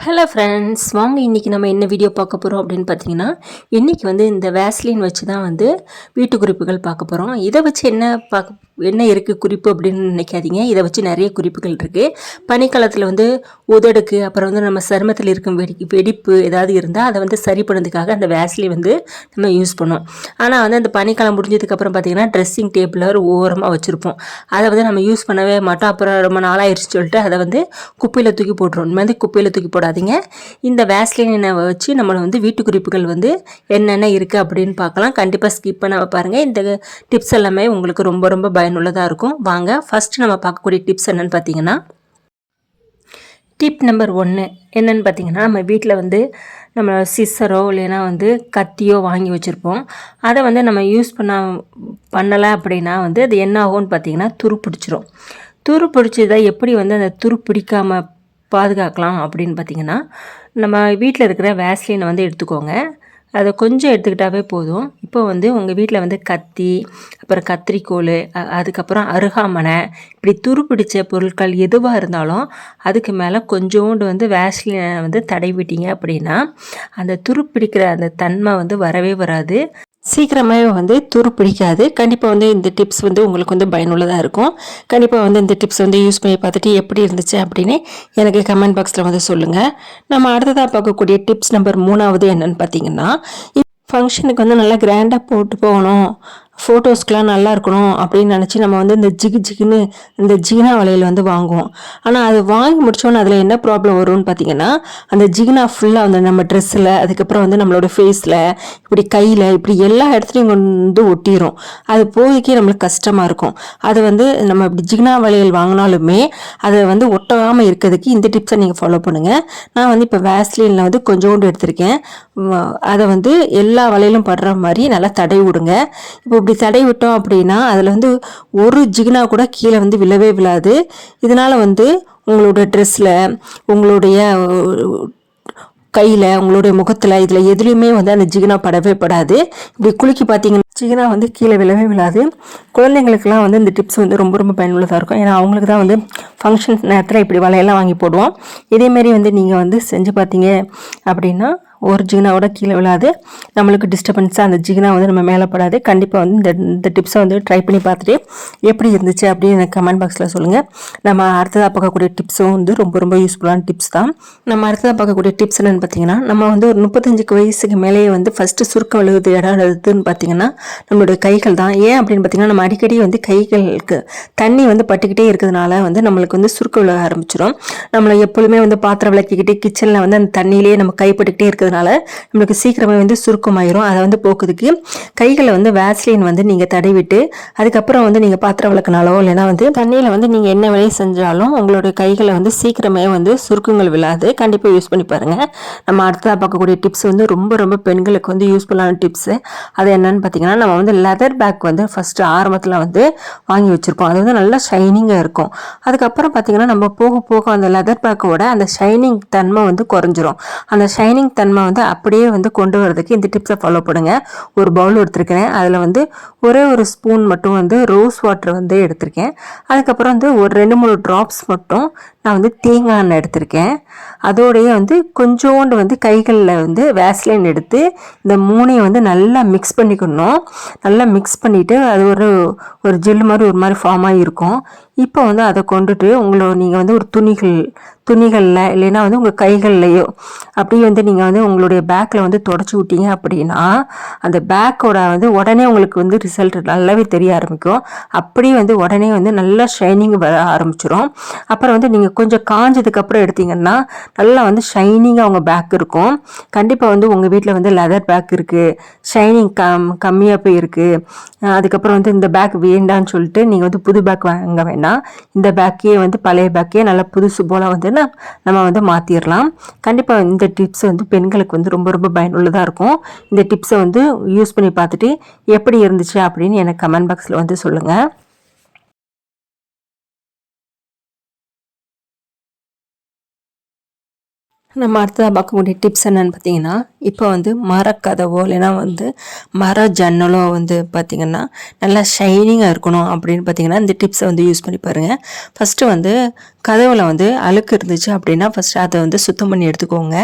Hello friends வாங்க இன்றைக்கி நம்ம என்ன வீடியோ பார்க்க போகிறோம் அப்படின்னு பார்த்தீங்கன்னா இன்றைக்கி வந்து இந்த வேஸ்லின் வச்சு தான் வந்து வீட்டு குறிப்புகள் பார்க்க போகிறோம் இதை வச்சு என்ன பார்க்க என்ன இருக்குது குறிப்பு அப்படின்னு நினைக்காதீங்க. இதை வச்சு நிறைய குறிப்புகள் இருக்குது பனிக்காலத்தில் வந்து உதடுக்கு அப்புறம் வந்து நம்ம சருமத்தில் இருக்கும் வெடி வெடிப்பு ஏதாவது இருந்தால் அதை வந்து சரி பண்ணதுக்காக அந்த வேஸ்லி வந்து நம்ம யூஸ் பண்ணோம். ஆனால் வந்து அந்த பனிக்காலம் முடிஞ்சதுக்கப்புறம் பார்த்திங்கன்னா ட்ரெஸ்ஸிங் டேபிளில் ஒரு ஓரமாக வச்சுருப்போம். அதை வந்து நம்ம யூஸ் பண்ணவே மாட்டோம். அப்புறம் ரொம்ப நாளாயிருச்சு சொல்லிட்டு அதை வந்து குப்பையில் தூக்கி போட்டுருவோம். இந்த மாதிரி குப்பையில் தூக்கி போடாதீங்க. இந்த வேஸ்லினை வச்சு நம்மளை வந்து வீட்டு குறிப்புகள் வந்து என்னென்ன இருக்குது அப்படின்னு பார்க்கலாம். கண்டிப்பாக ஸ்கிப் பண்ண பாருங்கள் இந்த டிப்ஸ் எல்லாமே உங்களுக்கு ரொம்ப ரொம்ப பய பயனுள்ளதாக இருக்கும். வாங்க ஃபஸ்ட்டு நம்ம பார்க்கக்கூடிய டிப்ஸ் என்னென்னு பார்த்தீங்கன்னா டிப் நம்பர் ஒன்று என்னென்னு பார்த்தீங்கன்னா நம்ம வீட்டில் வந்து நம்ம சிஸ்ஸரோ இல்லைன்னா வந்து கத்தியோ வாங்கி வச்சுருப்போம். அதை வந்து நம்ம யூஸ் பண்ண பண்ணலை அப்படின்னா வந்து அது என்ன ஆகும்னு பார்த்தீங்கன்னா துரு பிடிச்சிரும். துரு பிடிச்சதை எப்படி வந்து அந்த துரு பிடிக்காமல் பாதுகாக்கலாம் அப்படின்னு பார்த்தீங்கன்னா நம்ம வீட்டில் இருக்கிற வேஸ்லினை வந்து எடுத்துக்கோங்க. அதை கொஞ்சம் எடுத்துக்கிட்டாவே போதும். இப்போ வந்து உங்கள் வீட்டில் வந்து கத்தி அப்புறம் கத்திரிக்கோல் அ- அதுக்கப்புறம் அருகாமனை இப்படி துருப்பிடிச்ச பொருட்கள் எதுவாக இருந்தாலும் அதுக்கு மேலே கொஞ்சோண்டு வந்து வேஸ்லினை வந்து தடவிட்டீங்க அப்படின்னா அந்த துருப்பிடிக்கிற அந்த தன்மை வந்து வரவே வராது. சீக்கிரமாகவே வந்து துரு பிடிக்காது. கண்டிப்பாக வந்து இந்த டிப்ஸ் வந்து உங்களுக்கு வந்து பயனுள்ளதாக இருக்கும். கண்டிப்பாக வந்து இந்த டிப்ஸ் வந்து யூஸ் பண்ணி பார்த்துட்டு எப்படி இருந்துச்சு அப்படின்னு எனக்கு கமெண்ட் பாக்ஸில் வந்து சொல்லுங்கள் நம்ம அடுத்ததாக பார்க்கக்கூடிய டிப்ஸ் நம்பர் மூணாவது என்னன்னு பார்த்தீங்கன்னா ஃபங்க்ஷனுக்கு வந்து நல்லா கிராண்டாக போட்டு போகணும். ஃபோட்டோஸ்க்கெலாம் நல்லா இருக்கணும் அப்படின்னு நினச்சி நம்ம வந்து இந்த ஜிகு ஜிகுன்னு இந்த ஜிகினா வளையல் வந்து வாங்குவோம். ஆனால் அது வாங்கி முடிச்சோன்னே அதில் என்ன ப்ராப்ளம் வரும்னு பார்த்தீங்கன்னா அந்த ஜிகினா ஃபுல்லாக வந்து நம்ம ட்ரெஸ்ஸில் அதுக்கப்புறம் வந்து நம்மளோட ஃபேஸில் இப்படி கையில் இப்படி எல்லா இடத்துலையும் வந்து ஒட்டிடும் அது போதைக்கே நம்மளுக்கு கஷ்டமாக இருக்கும். அது வந்து நம்ம இப்படி ஜிகினா வளையல் வாங்கினாலுமே அதை வந்து ஒட்டாமல் இருக்கிறதுக்கு இந்த டிப்ஸை நீங்கள் ஃபாலோ பண்ணுங்கள் நான் வந்து இப்போ வேஸ்லினில் வந்து கொஞ்சோண்டு எடுத்திருக்கேன். அதை வந்து எல்லா வலையிலும் படுற மாதிரி நல்லா தடவி விடுங்க. இப்போ இப்படி தடை விட்டோம் அப்படின்னா அதில் வந்து ஒரு ஜிகினா கூட கீழே வந்து விழவே விழாது. இதனால் வந்து உங்களோட ட்ரெஸ்ஸில் உங்களுடைய கையில் உங்களுடைய முகத்தில் இதில் எதுலேயுமே வந்து அந்த ஜிகினா படவே படாது. இப்படி குலுக்கி பார்த்தீங்கன்னா ஜிகினா வந்து கீழே விழவே விழாது. குழந்தைங்களுக்குலாம் வந்து இந்த டிப்ஸ் வந்து ரொம்ப ரொம்ப பயனுள்ளதாக இருக்கும். ஏன்னா அவங்களுக்கு தான் வந்து ஃபங்க்ஷன் நேரத்தில் இப்படி வலையெல்லாம் வாங்கி போடுவோம். இதேமாரி வந்து நீங்கள் வந்து செஞ்சு பார்த்தீங்க அப்படின்னா ஒரு ஜிகினாவோட கீழே விழாது. நம்மளுக்கு டிஸ்டர்பன்ஸாக அந்த ஜிகினா வந்து நம்ம மேலே படாது. கண்டிப்பாக வந்து இந்த இந்த டிப்ஸை வந்து ட்ரை பண்ணி பார்த்துட்டு எப்படி இருந்துச்சு அப்படின்னு எனக்கு கமெண்ட் பாக்ஸில் சொல்லுங்கள் நம்ம அடுத்ததாக பார்க்கக்கூடிய டிப்ஸும் வந்து ரொம்ப ரொம்ப யூஸ்ஃபுல்லான டிப்ஸ் தான். நம்ம அடுத்ததாக பார்க்கக்கூடிய டிப்ஸ் என்னென்னு பார்த்தீங்கன்னா நம்ம வந்து ஒரு முப்பத்தஞ்சுக்கு வயசுக்கு மேலேயே வந்து ஃபஸ்ட்டு சுருக்கம் விழுகுது இடம் எழுதுன்னு பார்த்தீங்கன்னா நம்மளுடைய கைகள் தான். ஏன் அப்படின்னு பார்த்தீங்கன்னா நம்ம அடிக்கடி வந்து கைகளுக்கு தண்ணி வந்து பட்டுக்கிட்டே இருக்கிறதுனால வந்து நம்மளுக்கு வந்து சுருக்கம் விழுக ஆரம்பிச்சிடும் நம்மளை எப்பொழுதுமே வந்து பாத்திரம் விளக்கிக்கிட்டு கிச்சனில் வந்து அந்த தண்ணியிலேயே நம்ம கைப்பட்டுக்கிட்டே இருக்கிறது இருக்கிறதுனால நம்மளுக்கு சீக்கிரமே வந்து சுருக்கமாயிரும். அதை வந்து போக்குறதுக்கு கைகளை வந்து வேஸ்லின் வந்து நீங்கள் தடவிட்டு அதுக்கப்புறம் வந்து நீங்கள் பாத்திரம் விளக்குனாலோ இல்லைன்னா வந்து தண்ணியில் வந்து நீங்கள் என்ன வேலையை செஞ்சாலும் உங்களுடைய கைகளை வந்து சீக்கிரமே வந்து சுருக்கங்கள் விழாது. கண்டிப்பாக யூஸ் பண்ணி பாருங்கள் நம்ம அடுத்ததாக பார்க்கக்கூடிய டிப்ஸ் வந்து ரொம்ப ரொம்ப பெண்களுக்கு வந்து யூஸ்ஃபுல்லான டிப்ஸு அது என்னன்னு பார்த்தீங்கன்னா நம்ம வந்து லெதர் பேக் வந்து ஃபஸ்ட்டு ஆரம்பத்தில் வந்து வாங்கி வச்சுருப்போம். அது வந்து நல்லா ஷைனிங்காக இருக்கும். அதுக்கப்புறம் பார்த்தீங்கன்னா நம்ம போக போக அந்த லெதர் பேக்கோட அந்த ஷைனிங் தன்மை வந்து குறைஞ்சிரும். அந்த ஷைனிங் தன்மை வந்து அப்படியே வந்து கொண்டு வரதுக்கு இந்த டிப்ஸை ஃபாலோ பண்ணுங்க. ஒரு பவுல் எடுத்திருக்கிறேன். அதில் வந்து ஒரே ஒரு ஸ்பூன் மட்டும் வந்து ரோஸ் வாட்டர் வந்து எடுத்திருக்கேன். அதுக்கப்புறம் வந்து ஒரு ரெண்டு மூணு ட்ராப்ஸ் மட்டும் நான் வந்து தேங்காய் எண்ணெய் எடுத்திருக்கேன். அதோடைய வந்து கொஞ்சோண்டு வந்து கைகளில் வந்து வேஸ்லைன் எடுத்து இந்த மூணையும் வந்து நல்லா மிக்ஸ் பண்ணிக்கணும். நல்லா மிக்ஸ் பண்ணிவிட்டு அது ஒரு ஒரு ஜெல் மாதிரி ஒரு மாதிரி ஃபார்ம் ஆகி இருக்கும் இப்போ வந்து அதை கொண்டுட்டு உங்களை நீங்கள் வந்து ஒரு துணிகள் துணிகளில் இல்லைன்னா வந்து உங்கள் கைகள்லையோ அப்படியே வந்து நீங்கள் வந்து உங்களுடைய பேக்கில் வந்து தொடச்சி விட்டீங்க அப்படின்னா அந்த பேக்கோட வந்து உடனே உங்களுக்கு வந்து ரிசல்ட் நல்லாவே தெரிய ஆரம்பிக்கும். அப்படியே வந்து உடனே வந்து நல்லா ஷைனிங் வர ஆரம்பிச்சிடும் அப்புறம் வந்து நீங்கள் கொஞ்சம் காஞ்சதுக்கப்புறம் எடுத்தீங்கன்னா நல்லா வந்து ஷைனிங்காக உங்கள் பேக் இருக்கும். கண்டிப்பாக வந்து உங்கள் வீட்டில் வந்து லெதர் பேக் இருக்குது ஷைனிங் கம் கம்மியாக போய் இருக்குது அதுக்கப்புறம் வந்து இந்த பேக் வேண்டான்னு சொல்லிட்டு நீங்கள் வந்து புது பேக் வாங்க வேண்டாம் இந்த பேக்கே வந்து பழைய பேக்கே நல்லா புதுசு போல் வந்து ந- நம்ம வந்து மாற்றிடலாம் கண்டிப்பாக இந்த டிப்ஸ் வந்து பெண்களுக்கு வந்து ரொம்ப ரொம்ப பயனுள்ளதாக இருக்கும். இந்த டிப்ஸை வந்து யூஸ் பண்ணி பார்த்துட்டு எப்படி இருந்துச்சு அப்படின்னு எனக்கு கமெண்ட் பாக்ஸில் வந்து சொல்லுங்கள் நம்ம அடுத்ததாக பார்க்கக்கூடிய டிப்ஸ் என்னன்னு பார்த்தீங்கன்னா இப்போ வந்து மரக்கதவோ இல்லைன்னா வந்து மர ஜன்னலோ வந்து பார்த்திங்கன்னா நல்லா ஷைனிங்காக இருக்கணும் அப்படின்னு பார்த்தீங்கன்னா இந்த டிப்ஸை வந்து யூஸ் பண்ணி பாருங்கள் ஃபஸ்ட்டு வந்து கதவில் வந்து அழுக்கு இருந்துச்சு அப்படின்னா ஃபஸ்ட்டு அதை வந்து சுத்தம் பண்ணி எடுத்துக்கோங்க.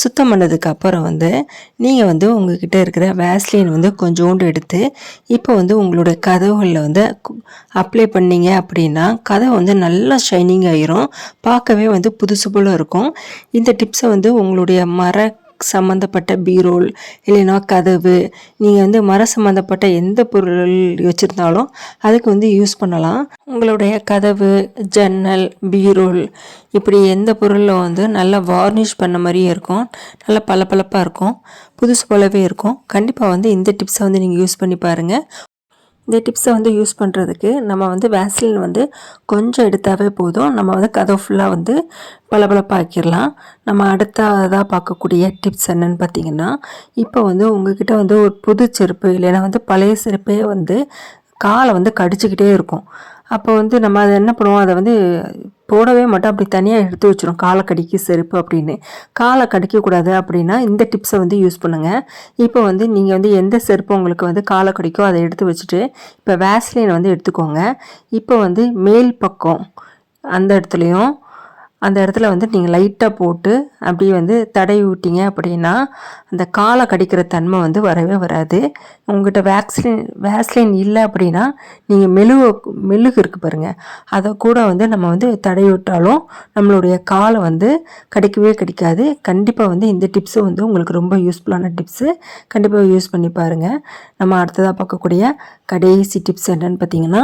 சுத்தம் பண்ணதுக்கு அப்புறம் வந்து நீங்கள் வந்து உங்ககிட்ட இருக்கிற வேஸ்லின் வந்து கொஞ்சோண்டு எடுத்து இப்போ வந்து உங்களுடைய கதவுகளில் வந்து அப்ளை பண்ணீங்க அப்படின்னா கதவு வந்து நல்லா ஷைனிங் ஆயிரும் பார்க்கவே வந்து புதுசு போல் இருக்கும். இந்த டிப்ஸை வந்து உங்களுடைய மர சம்மந்தப்பட்ட பீரோல் இல்லைன்னா கதவு நீங்கள் வந்து மர சம்மந்தப்பட்ட எந்த பொருள் வச்சுருந்தாலும் அதுக்கு வந்து யூஸ் பண்ணலாம். உங்களுடைய கதவு ஜன்னல் பீரோல் இப்படி எந்த பொருளில் வந்து நல்லா வார்னிஷ் பண்ண மாதிரியே இருக்கும். நல்லா பளபளப்பாக இருக்கும். புதுசு போலவே இருக்கும். கண்டிப்பாக வந்து இந்த டிப்ஸை வந்து நீங்கள் யூஸ் பண்ணி பாருங்கள் இந்த டிப்ஸை வந்து யூஸ் பண்ணுறதுக்கு நம்ம வந்து வேஸ்லின் வந்து கொஞ்சம் எடுத்தாவே போதும். நம்ம வந்து கதவு ஃபுல்லாக வந்து பளபளப்பாக்கிடலாம் நம்ம அடுத்ததாக பார்க்கக்கூடிய டிப்ஸ் என்னன்னு பார்த்தீங்கன்னா இப்போ வந்து உங்ககிட்ட வந்து ஒரு புது செருப்பு இல்லைன்னா வந்து பழைய செருப்பே வந்து காலை வந்து கடிச்சிக்கிட்டே இருக்கும். அப்போ வந்து நம்ம அதை என்ன பண்ணுவோம்? அதை வந்து போடவே மாட்டோம். அப்படி தனியாக எடுத்து வச்சிடும் காலை கடிக்கு செருப்பு அப்படின்னு. காலை கடிக்கக்கூடாது அப்படின்னா இந்த டிப்ஸை வந்து யூஸ் பண்ணுங்கள் இப்போ வந்து நீங்கள் வந்து எந்த செருப்பு உங்களுக்கு வந்து காலை கடிக்கோ அதை எடுத்து வச்சுட்டு இப்போ வேஸ்லின் வந்து எடுத்துக்கோங்க. இப்போ வந்து மேல் பக்கம் அந்த இடத்துலையும் அந்த இடத்துல வந்து நீங்கள் லைட்டாக போட்டு அப்படியே வந்து தடவி விட்டீங்க அப்படின்னா அந்த காலை கடிக்கிற தன்மை வந்து வரவே வராது. உங்கள்கிட்ட வேக்சின் வேக்சின் இல்லை அப்படின்னா நீங்கள் மெழுகு மெழுகு இருக்குது பாருங்கள் அதை கூட வந்து நம்ம வந்து தடவி விட்டாலும் நம்மளுடைய காலை வந்து கடிக்கவே கடிக்காது. கண்டிப்பாக வந்து இந்த டிப்ஸு வந்து உங்களுக்கு ரொம்ப யூஸ்ஃபுல்லான டிப்ஸு கண்டிப்பாக யூஸ் பண்ணி பாருங்கள் நம்ம அடுத்ததாக பார்க்கக்கூடிய கடைசி டிப்ஸ் என்னென்னு பார்த்தீங்கன்னா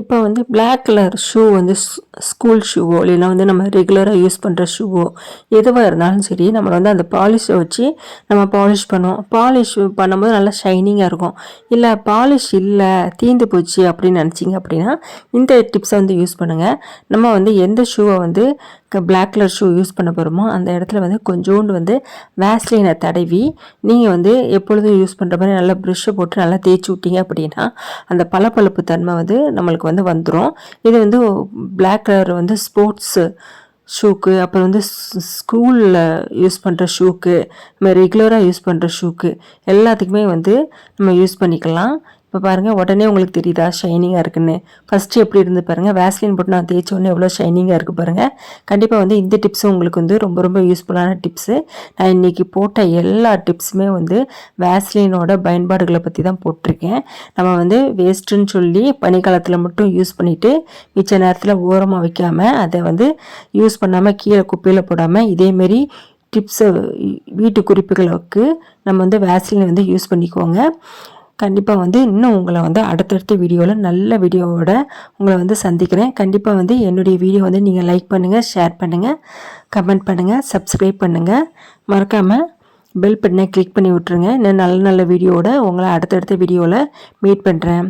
இப்போ வந்து பிளாக் கலர் ஷூ வந்து ஸ்கூல் ஷூவோ இல்லைன்னா வந்து நம்ம ரெகுலராக யூஸ் பண்ணுற ஷூவோ எதுவாக இருந்தாலும் சரி நம்ம வந்து அந்த பாலிஷை வச்சு நம்ம பாலிஷ் பண்ணுவோம். பாலிஷ் பண்ணும்போது நல்லா ஷைனிங்காக இருக்கும். இல்லை பாலிஷ் இல்லை தீந்து போச்சு அப்படின்னு நினச்சிங்க அப்படின்னா இந்த டிப்ஸை வந்து யூஸ் பண்ணுங்கள் நம்ம வந்து எந்த ஷூவை வந்து பிளாக் கலர் ஷூ யூஸ் பண்ண போகிறோமோ அந்த இடத்துல வந்து கொஞ்சோண்டு வந்து வேஸ்லினை தடவி நீங்கள் வந்து எப்பொழுதும் யூஸ் பண்ணுற மாதிரி நல்லா ப்ரெஷ்ஷை போட்டு நல்லா தேய்ச்சி விட்டீங்க அப்படின்னா அந்த பளபளப்பு தன்மை வந்து நம்மளுக்கு வந்து வந்துடும் இது வந்து பிளாக் கலர் வந்து ஸ்போர்ட்ஸு ஷூக்கு அப்புறம் வந்து ஸ்கூலில் யூஸ் பண்ணுற ஷூக்கு நம்ம ரெகுலராக யூஸ் பண்ணுற ஷூக்கு எல்லாத்துக்குமே வந்து நம்ம யூஸ் பண்ணிக்கலாம். இப்போ பாருங்கள் உடனே உங்களுக்கு தெரியுதா ஷைனிங்காக இருக்குன்னு. ஃபஸ்ட்டு எப்படி இருந்து பாருங்கள் வேஸ்லின் போட்டு நான் தேய்ச்ச உடனே எவ்வளோ ஷைனிங்காக இருக்குது பாருங்கள் கண்டிப்பாக வந்து இந்த டிப்ஸும் உங்களுக்கு வந்து ரொம்ப ரொம்ப யூஸ்ஃபுல்லான டிப்ஸு நான் இன்றைக்கி போட்ட எல்லா டிப்ஸுமே வந்து வேஸ்லினோட பயன்பாடுகளை பற்றி தான் போட்டிருக்கேன். நம்ம வந்து வேஸ்ட்டுன்னு சொல்லி பனிக்காலத்தில் மட்டும் யூஸ் பண்ணிவிட்டு மிச்ச நேரத்தில் ஓரமாக வைக்காமல் அதை வந்து யூஸ் பண்ணாமல் கீழே குப்பையில் போடாமல் இதேமாரி டிப்ஸை வீட்டு குறிப்புகளுக்கு நம்ம வந்து வேஸ்லின் வந்து யூஸ் பண்ணிக்கோங்க. கண்டிப்பாக வந்து இன்னும் உங்களை வந்து அடுத்தடுத்த வீடியோவில் நல்ல வீடியோவோட உங்களை வந்து சந்திக்கிறேன். கண்டிப்பாக வந்து என்னுடைய வீடியோ வந்து நீங்கள் லைக் பண்ணுங்கள் ஷேர் பண்ணுங்கள் கமெண்ட் பண்ணுங்கள் சப்ஸ்கிரைப் பண்ணுங்கள் மறக்காமல் பெல் பட்டனை கிளிக் பண்ணி விட்ருங்க இன்னும் நல்ல நல்ல வீடியோவோட உங்களை அடுத்தடுத்த வீடியோவில் மீட் பண்ணுறேன்